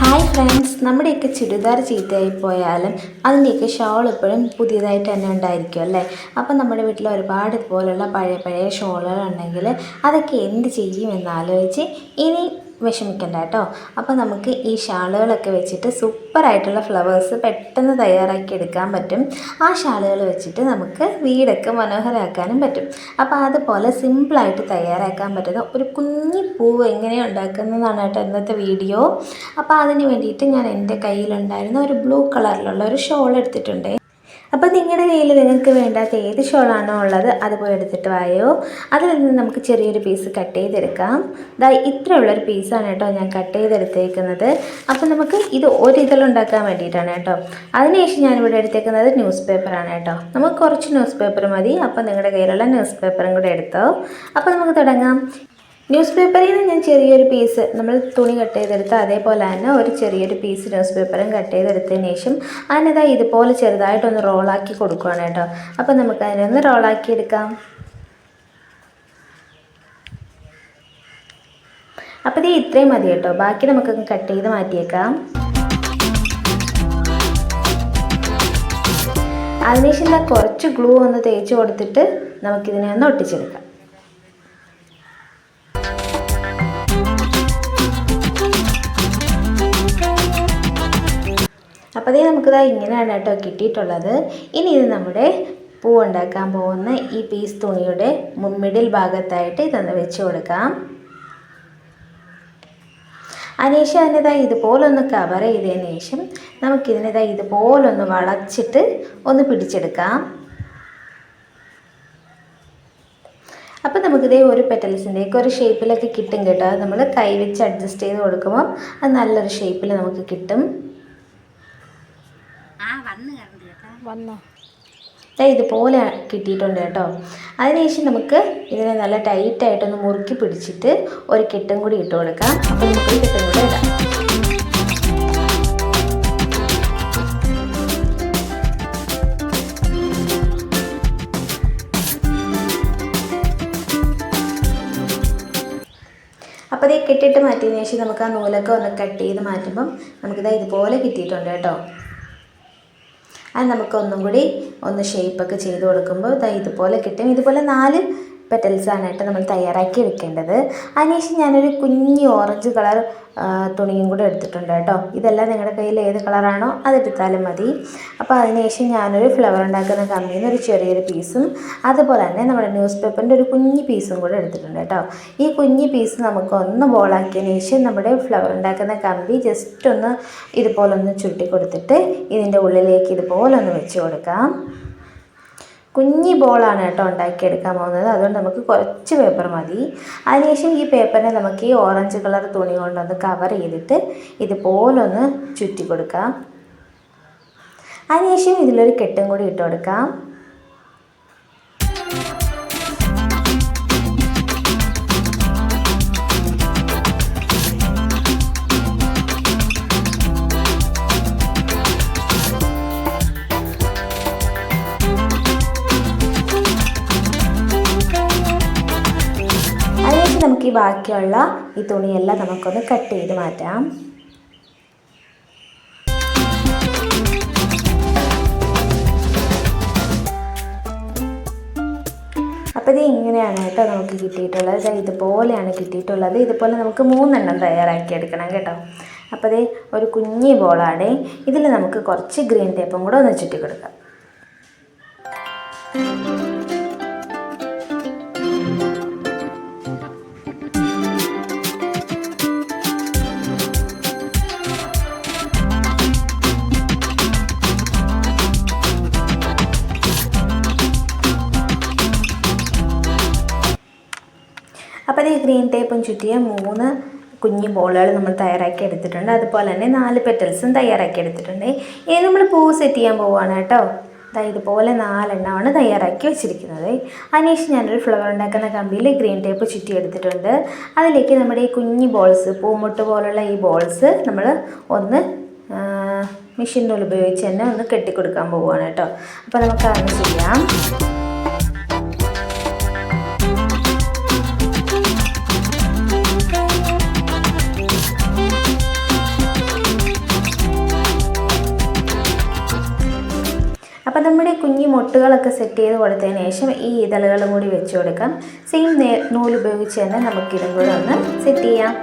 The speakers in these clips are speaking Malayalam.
ഹായ് ഫ്രണ്ട്സ് നമ്മുടെയൊക്കെ ചുരിദാർ ചീത്തയായി പോയാലും അതിന്റെയൊക്കെ ഷോൾ എപ്പോഴും പുതിയതായിട്ട് തന്നെ ഉണ്ടായിരിക്കും അല്ലേ? അപ്പം നമ്മുടെ വീട്ടിൽ ഒരുപാട് ഇതുപോലുള്ള പഴയ പഴയ ഷോളുകൾ ഉണ്ടെങ്കിൽ അതൊക്കെ എന്ത് ചെയ്യുമെന്ന് ആലോചിച്ച് ഇനി വിഷമിക്കണ്ട കേട്ടോ. അപ്പോൾ നമുക്ക് ഈ ഷാളുകളൊക്കെ വെച്ചിട്ട് സൂപ്പറായിട്ടുള്ള ഫ്ലവേഴ്സ് പെട്ടെന്ന് തയ്യാറാക്കി എടുക്കാൻ പറ്റും. ആ ഷാളുകൾ വെച്ചിട്ട് നമുക്ക് വീടൊക്കെ മനോഹരമാക്കാനും പറ്റും. അപ്പോൾ അതുപോലെ സിമ്പിളായിട്ട് തയ്യാറാക്കാൻ പറ്റുന്ന ഒരു കുഞ്ഞി പൂവ് എങ്ങനെ ഉണ്ടാക്കുന്നതാണ് കേട്ടോ ഇന്നത്തെ വീഡിയോ. അപ്പോൾ അതിന് വേണ്ടിയിട്ട് ഞാൻ എന്റെ കയ്യിലുണ്ടായിരുന്ന ഒരു ബ്ലൂ കളറിലുള്ള ഒരു ഷോൾ എടുത്തിട്ടുണ്ട്. അപ്പോൾ നിങ്ങളുടെ കയ്യിൽ നിങ്ങൾക്ക് വേണ്ടാത്ത ഏത് ഷോളാണോ ഉള്ളത് അതുപോലെ എടുത്തിട്ട് വായോ. അതിൽ നിന്ന് നമുക്ക് ചെറിയൊരു പീസ് കട്ട് ചെയ്തെടുക്കാം. ദാ ഇത്രയുള്ളൊരു പീസാണ് കേട്ടോ ഞാൻ കട്ട് ചെയ്തെടുത്തേക്കുന്നത്. അപ്പോൾ നമുക്ക് ഇത് ഒരു ഇതളുണ്ടാക്കാൻ വേണ്ടിയിട്ടാണ് കേട്ടോ. അതിനുശേഷം ഞാനിവിടെ എടുത്തേക്കുന്നത് ന്യൂസ് പേപ്പറാണ് കേട്ടോ. നമുക്ക് കുറച്ച് ന്യൂസ് പേപ്പർ മതി. അപ്പോൾ നിങ്ങളുടെ കയ്യിലുള്ള ന്യൂസ് പേപ്പറും കൂടെ എടുത്തോ. അപ്പോൾ നമുക്ക് തുടങ്ങാം. ന്യൂസ് പേപ്പറിൽ നിന്ന് ഞാൻ ചെറിയൊരു പീസ് നമ്മൾ തുണി കട്ട് ചെയ്തെടുത്ത് അതേപോലെ തന്നെ ഒരു ചെറിയൊരു പീസ് ന്യൂസ് പേപ്പറും കട്ട് ചെയ്തെടുത്തതിന് ശേഷം അതിനതാ ഇതുപോലെ ചെറുതായിട്ടൊന്ന് റോളാക്കി കൊടുക്കുകയാണ് കേട്ടോ. അപ്പോൾ നമുക്ക് അതിനൊന്ന് റോളാക്കി എടുക്കാം. അപ്പോൾ ഇത് ഇത്രയും മതി കേട്ടോ. ബാക്കി നമുക്ക് കട്ട് ചെയ്ത് മാറ്റിയേക്കാം. അതിനുശേഷം കുറച്ച് ഗ്ലൂ ഒന്ന് തേച്ച് കൊടുത്തിട്ട് നമുക്കിതിനെ ഒന്ന് ഒട്ടിച്ചെടുക്കാം. അപ്പോൾ അതേ നമുക്കിതാ ഇങ്ങനെയാണ് കേട്ടോ കിട്ടിയിട്ടുള്ളത്. ഇനി ഇത് നമ്മുടെ പൂ ഉണ്ടാക്കാൻ പോകുന്ന ഈ പീസ് തുണിയുടെ മിഡിൽ ഭാഗത്തായിട്ട് ഇതൊന്ന് വെച്ച് കൊടുക്കാം. അതിനുശേഷം അതിനിതാ ഇതുപോലൊന്ന് കവർ ചെയ്തതിന് ശേഷം നമുക്കിതിനിതാ ഇതുപോലൊന്ന് വളച്ചിട്ട് ഒന്ന് പിടിച്ചെടുക്കാം. അപ്പോൾ നമുക്കിതേ ഒരു പെറ്റൽസിന്റെയൊക്കെ ഒരു ഷേപ്പിലൊക്കെ കിട്ടും കേട്ടോ. നമ്മൾ കൈ വെച്ച് അഡ്ജസ്റ്റ് ചെയ്ത് കൊടുക്കുമ്പോൾ അത് നല്ലൊരു ഷേപ്പിൽ നമുക്ക് കിട്ടും. വന്നോ? ഇതുപോലെ കിട്ടിയിട്ടുണ്ട് കേട്ടോ. അതിനുശേഷം നമുക്ക് ഇതിനെ നല്ല ടൈറ്റായിട്ടൊന്ന് മുറുക്കി പിടിച്ചിട്ട് ഒരു കെട്ടും കൂടി ഇട്ട് കൊടുക്കാം. അപ്പോൾ നമുക്ക് കെട്ടും കൂടെ ഇടാം. അപ്പോൾ ഇത് കെട്ടിട്ട് മാറ്റിയതിന് ശേഷം നമുക്ക് ആ നൂലൊക്കെ ഒന്ന് കട്ട് ചെയ്ത് മാറ്റുമ്പം നമുക്കിത് ഇതുപോലെ കിട്ടിയിട്ടുണ്ട് കേട്ടോ. അത് നമുക്കൊന്നും കൂടി ഒന്ന് ഷേപ്പൊക്കെ ചെയ്ത് കൊടുക്കുമ്പോൾ ഇതുപോലെ കിട്ടും. ഇതുപോലെ നാല് പെറ്റൽസാണ് കേട്ടോ നമ്മൾ തയ്യാറാക്കി എടുക്കേണ്ടത് അതിനുശേഷം ഞാനൊരു കുഞ്ഞി ഓറഞ്ച് കളർ തുണിയും കൂടെ എടുത്തിട്ടുണ്ട് കേട്ടോ. ഇതെല്ലാം നിങ്ങളുടെ കയ്യിൽ ഏത് കളറാണോ അതെടുത്താലും മതി. അപ്പോൾ അതിനുശേഷം ഞാനൊരു ഫ്ലവർ ഉണ്ടാക്കുന്ന കമ്പിയിൽ നിന്ന് ഒരു ചെറിയൊരു പീസും അതുപോലെ തന്നെ നമ്മുടെ ന്യൂസ് പേപ്പറിന്റെ ഒരു കുഞ്ഞി പീസും കൂടെ എടുത്തിട്ടുണ്ട് കേട്ടോ. ഈ കുഞ്ഞി പീസ് നമുക്ക് ഒന്ന് ബോളാക്കിയതിന് ശേഷം നമ്മുടെ ഫ്ലവർ ഉണ്ടാക്കുന്ന കമ്പി ജസ്റ്റ് ഒന്ന് ഇതുപോലൊന്ന് ചുരുട്ടി കൊടുത്തിട്ട് ഇതിന്റെ ഉള്ളിലേക്ക് ഇതുപോലെ ഒന്ന് വെച്ച് കൊടുക്കാം. കുഞ്ഞി ബോളാണ് കേട്ടോ ഉണ്ടാക്കിയെടുക്കാൻ പോകുന്നത്. അതുകൊണ്ട് നമുക്ക് കുറച്ച് പേപ്പർ മതി. അതിനുശേഷം ഈ പേപ്പറിനെ നമുക്ക് ഈ ഓറഞ്ച് കളർ തുണി കൊണ്ടൊന്ന് കവർ ചെയ്തിട്ട് ഇതുപോലൊന്ന് ചുറ്റി കൊടുക്കാം അതിനുശേഷം ഇതിലൊരു കെട്ടും കൂടി ഇട്ട് കൊടുക്കാം ബാക്കിയുള്ള ഈ തുണിയെല്ലാം നമുക്കൊന്ന് കട്ട് ചെയ്ത് മാറ്റാം. അപ്പോൾ ഇത് ഇങ്ങനെയാണ് കേട്ടോ നമുക്ക് കിട്ടിയിട്ടുള്ളത്. ഇതുപോലെയാണ് കിട്ടിയിട്ടുള്ളത്. ഇതുപോലെ നമുക്ക് മൂന്നെണ്ണം തയ്യാറാക്കി എടുക്കണം കേട്ടോ. അപ്പോൾ ഇത് ഒരു കുഞ്ഞി ബോളാണ് ഇതിൽ നമുക്ക് കുറച്ച് ഗ്രീൻ ടേപ്പും കൂടെ ഒന്ന് ചുറ്റി കൊടുക്കാം. ടേപ്പും ചുറ്റിയ മൂന്ന് കുഞ്ഞു ബോളുകൾ നമ്മൾ തയ്യാറാക്കി എടുത്തിട്ടുണ്ട്. അതുപോലെ തന്നെ നാല് പെറ്റൽസും തയ്യാറാക്കി എടുത്തിട്ടുണ്ട്. ഇനി നമ്മൾ പൂ സെറ്റ് ചെയ്യാൻ പോവുകയാണ് കേട്ടോ. ദാ ഇതുപോലെ നാലെണ്ണമാണ് തയ്യാറാക്കി വെച്ചിരിക്കുന്നത്. അതിനുശേഷം ഞാനൊരു ഫ്ലവർ ഉണ്ടാക്കുന്ന കമ്പിയിൽ ഗ്രീൻ ടേപ്പ് ചുറ്റി എടുത്തിട്ടുണ്ട്. അതിലേക്ക് നമ്മുടെ ഈ കുഞ്ഞി ബോൾസ് പൂമുട്ട് പോലുള്ള ഈ ബോൾസ് നമ്മൾ ഒന്ന് മെഷീൻ ഉപയോഗിച്ച് തന്നെ ഒന്ന് കെട്ടിക്കൊടുക്കാൻ പോവുകയാണ് കേട്ടോ. അപ്പോൾ നമുക്ക് അങ്ങനെ ചെയ്യാം. മുട്ടുകളൊക്കെ സെറ്റ് ചെയ്ത് കൊടുത്തതിന് ശേഷം ഈ ഇതളുകളും കൂടി വെച്ച് കൊടുക്കാം. സെയിം നേ നൂൽ ഉപയോഗിച്ച് തന്നെ നമുക്കിതും കൂടെ ഒന്ന് സെറ്റ് ചെയ്യാം.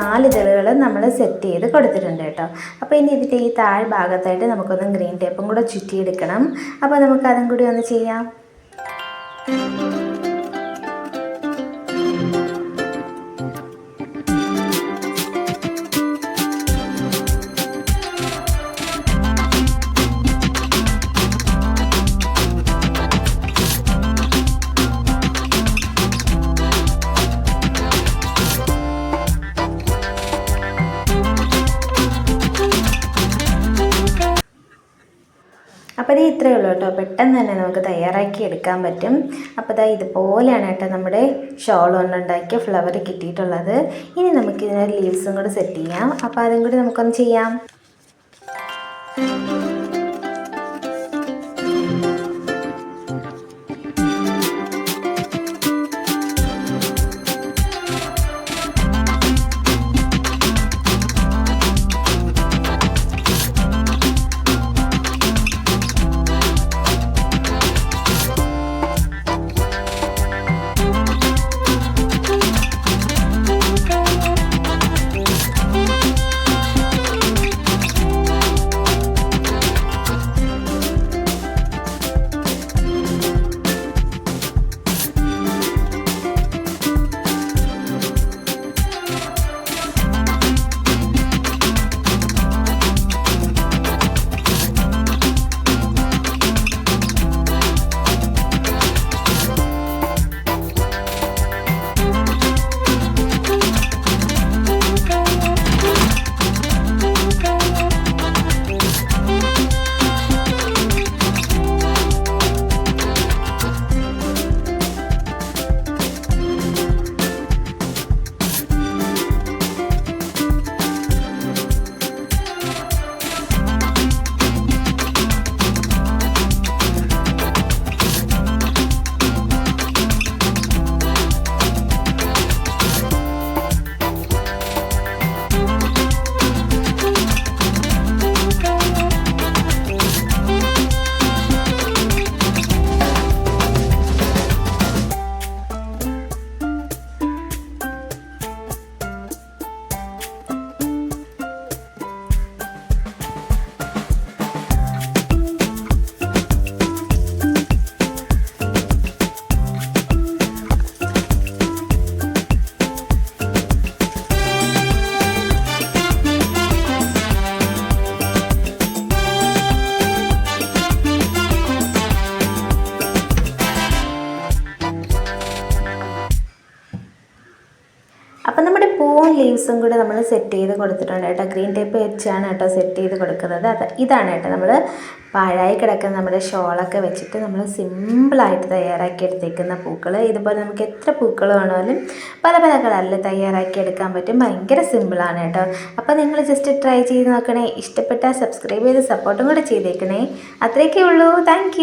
നാല് ഇതളുകൾ നമ്മൾ സെറ്റ് ചെയ്ത് കൊടുത്തിട്ടുണ്ട് കേട്ടോ. അപ്പോൾ ഇനി ഇതിന്റെ ഈ താഴ് ഭാഗത്തായിട്ട് നമുക്കൊന്ന് ഗ്രീൻ ടേപ്പും കൂടെ ചുറ്റിയെടുക്കണം. അപ്പോൾ നമുക്ക് അതും കൂടി ഒന്ന് ചെയ്യാം. ഇത്രയേ ഉള്ളൂ കേട്ടോ. പെട്ടെന്ന് തന്നെ നമുക്ക് തയ്യാറാക്കി എടുക്കാൻ പറ്റും. അപ്പോൾ ഇതാ ഇതുപോലെയാണ് കേട്ടോ നമ്മുടെ ഷോൾ കൊണ്ടുണ്ടാക്കിയ ഫ്ലവർ കിട്ടിയിട്ടുള്ളത്. ഇനി നമുക്ക് ഇതിനൊരു ലീവ്സും കൂടെ സെറ്റ് ചെയ്യാം. അപ്പോൾ അതും കൂടി നമുക്കൊന്ന് ചെയ്യാം. ലീവ്സും കൂടി നമ്മൾ സെറ്റ് ചെയ്ത് കൊടുത്തിട്ടുണ്ട് കേട്ടോ. ഗ്രീൻ ടേപ്പ് വെച്ചാണ് കേട്ടോ സെറ്റ് ചെയ്ത് കൊടുക്കുന്നത്. അത് ഇതാണ് കേട്ടോ നമ്മൾ പാഴായി കിടക്കുന്ന നമ്മുടെ ഷോളൊക്കെ വെച്ചിട്ട് നമ്മൾ സിമ്പിളായിട്ട് തയ്യാറാക്കി എടുത്തേക്കുന്ന പൂക്കൾ ഇതുപോലെ നമുക്ക് എത്ര പൂക്കൾ വേണമെങ്കിലും പല പല കളറിൽ തയ്യാറാക്കി എടുക്കാൻ പറ്റും. ഭയങ്കര സിമ്പിളാണ് കേട്ടോ. അപ്പോൾ നിങ്ങൾ ജസ്റ്റ് ട്രൈ ചെയ്ത് നോക്കണേ. ഇഷ്ടപ്പെട്ടാൽ സബ്സ്ക്രൈബ് ചെയ്ത് സപ്പോർട്ടും കൂടെ ചെയ്തേക്കണേ. അത്രയൊക്കെ ഉള്ളൂ. താങ്ക്